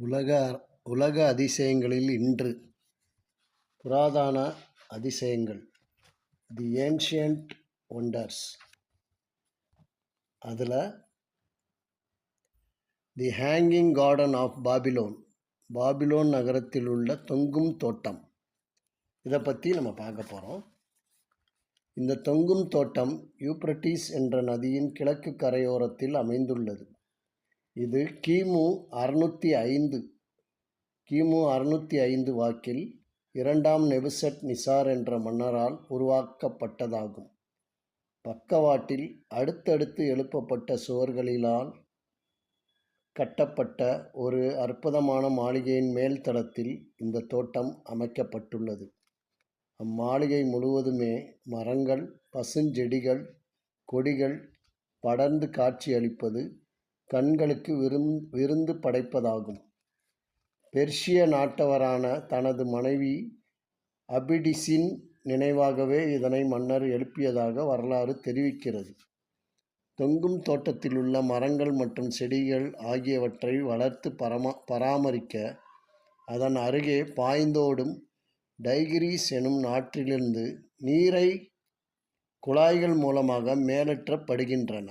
உலக உலக அதிசயங்களில் இன்று புராதான அதிசயங்கள். தி ஏன்ஷியன்ட் ஒண்டர்ஸ் அதில் the hanging garden of Babylon Babylon நகரத்தில் உள்ள தொங்கும் தோட்டம். இதை பற்றி நம்ம பார்க்க போகிறோம் இந்த தொங்கும் தோட்டம் யூப்ரட்டிஸ் என்ற நதியின் கிழக்கு கரையோரத்தில் அமைந்துள்ளது. இது கிமு அறுநூற்றி ஐந்து. கிமு அறுநூற்றி ஐந்து வாக்கில் இரண்டாம் நெபுசட் நிசார் என்ற மன்னரால் உருவாக்கப்பட்டதாகும். பக்கவாட்டில் அடுத்தடுத்து எழுப்பப்பட்ட சுவர்களிலால் கட்டப்பட்ட ஒரு அற்புதமான மாளிகையின் மேல் தளத்தில் இந்த தோட்டம் அமைக்கப்பட்டுள்ளது. அம்மாளிகை முழுவதுமே மரங்கள் பசுஞ்செடிகள் கொடிகள் படர்ந்து காட்சியளிப்பது கண்களுக்கு விருந் விருந்து படைப்பதாகும். பெர்ஷிய நாட்டவரான தனது மனைவி அபிடிஸின் நினைவாகவே இதனை மன்னர் எழுப்பியதாக வரலாறு தெரிவிக்கிறது. தொங்கும் தோட்டத்தில் உள்ள மரங்கள் மற்றும் செடிகள் ஆகியவற்றை வளர்த்து பரமா பராமரிக்க அதன் அருகே பாய்ந்தோடும் டைகிரிஸ் எனும் நாற்றிலிருந்து நீரை குழாய்கள் மூலமாக மேலற்றப்படுகின்றன.